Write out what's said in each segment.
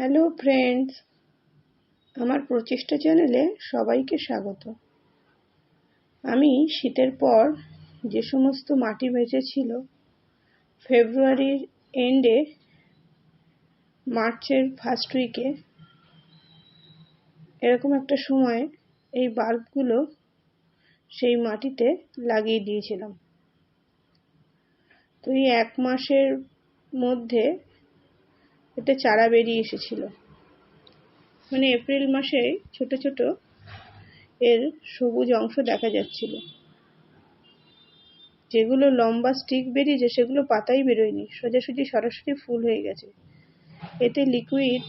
Hello friends আমার প্রচেষ্টা চ্যানেলে সবাইকে স্বাগত। আমি শীতের পর যে সমস্ত মাটি বেঁচেছিল ফেব্রুয়ারির এন্ডে মার্চের ফার্স্ট উইকে এরকম একটা সময় এই বাল্বগুলো সেই মাটিতে লাগিয়ে দিয়েছিলাম। তো এই এক মাসের মধ্যে এতে চারা বেরিয়ে এসেছিল। মানে এপ্রিল মাসে ছোট ছোট এর সবুজ অংশ দেখা যাচ্ছিল। যেগুলো লম্বা স্টিক বেরিয়েছে, সেগুলো পাতাই বেরোয়নি। সোজাসুজি সরাসরি ফুল হয়ে গেছে। এতে লিকুইড,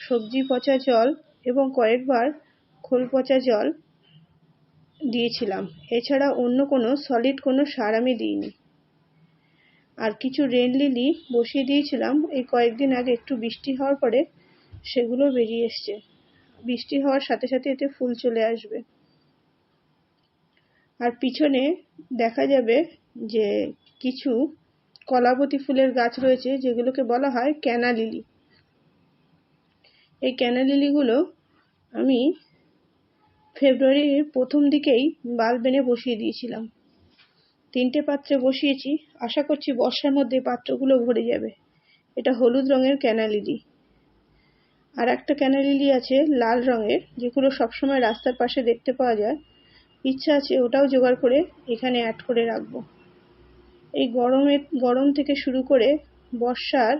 সবজি পচা জল এবং কয়েকবার খোল পচা জল দিয়েছিলাম। এছাড়া অন্য কোনো সলিড কোনো সার আমি দিইনি। আর কিছু রেন লিলি বসিয়ে দিয়েছিলাম। এই কয়েকদিন আগে একটু বৃষ্টি হওয়ার পরে সেগুলো বেরিয়ে এসছে। বৃষ্টি হওয়ার সাথে সাথে এতে ফুল চলে আসবে। আর পিছনে দেখা যাবে যে কিছু কলাবতী ফুলের গাছ রয়েছে, যেগুলোকে বলা হয় ক্যানা লিলি এই ক্যানা লিলিগুলো আমি ফেব্রুয়ারির প্রথম দিকেই বাল্ব এনে বসিয়ে দিয়েছিলাম। তিনটে পাত্রে বসিয়েছি, আশা করছি বর্ষার মধ্যে পাত্রগুলো ভরে যাবে। এটা হলুদ রঙের ক্যানালিলি আর একটা ক্যানালিলি আছে লাল রঙের, যেগুলো সবসময় রাস্তার পাশে দেখতে পাওয়া যায়। ইচ্ছা আছে ওটাও জোগাড় করে এখানে অ্যাড করে রাখব। এই গরমের গরম থেকে শুরু করে বর্ষার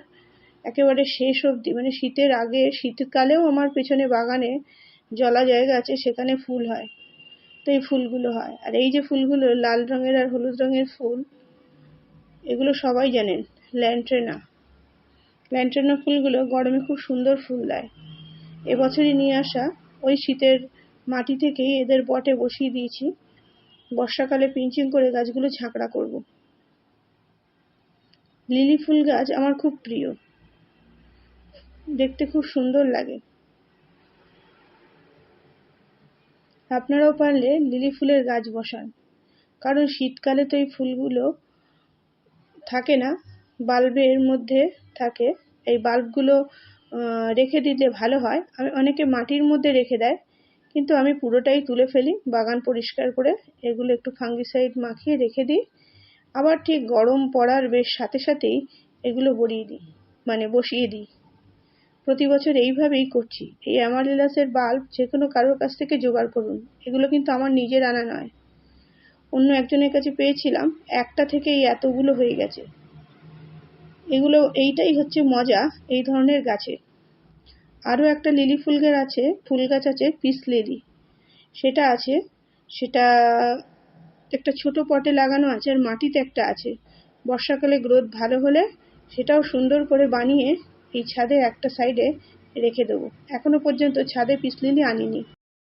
একেবারে শেষ অবধি মানে শীতের আগে, শীতকালেও আমার পেছনে বাগানে জলা জায়গা আছে, সেখানে ফুল হয়। তো এই ফুলগুলো হয়। আর এই যে ফুলগুলো লাল রঙের আর হলুদ রঙের ফুল, এগুলো সবাই জানেন ল্যান্ট্রেনা ল্যান্ট্রেনা ফুলগুলো গরমে খুব সুন্দর ফুল দেয়। এবছরই নিয়ে আসা ওই শীতের মাটি থেকেই এদের বটে বসিয়ে দিয়েছি। বর্ষাকালে পিঞ্চিং করে গাছগুলো ঝাঁকড়া করব। লিলি ফুল গাছ আমার খুব প্রিয়। দেখতে খুব সুন্দর লাগে। আপনারাও পারলে লিলি ফুলের গাছ বসান। কারণ শীতকালে তো এই ফুলগুলো থাকে না, বাল্বের মধ্যে থাকে। এই বাল্বগুলো রেখে দিলে ভালো হয়। আমি অনেকে মাটির মধ্যে রেখে দেয়, কিন্তু আমি পুরোটাই তুলে ফেলি, বাগান পরিষ্কার করে এগুলো একটু ফাঙ্গিসাইড মাখিয়ে রেখে দিই। আবার ঠিক গরম পড়ার বেশ সাথে সাথেই এগুলো বড়িয়ে দিই মানে বসিয়ে দিই। প্রতি বছর এইভাবেই করছি। এই অ্যামারিলাসের বাল্ব যে কোনো কারোর কাছ থেকে জোগাড় করুন। এগুলো কিন্তু আমার নিজের আনা নয়। অন্য একজনের কাছে পেয়েছিলাম, একটা থেকেই এতগুলো হয়ে গেছে। এগুলো, এইটাই হচ্ছে মজা এই ধরনের গাছে। আরও একটা লিলি ফুল গাছ আছে, ফুল গাছ আছে পিস লিলি। সেটা আছে, সেটা একটা ছোট পটে লাগানো আছে আর মাটিতে একটা আছে। বর্ষাকালে গ্রোথ ভালো হলে সেটাও সুন্দর করে বানিয়ে এই ছাদের একটা সাইডে রেখে দেবো। এখনও পর্যন্ত ছাদে পিসলিলি আনিনি।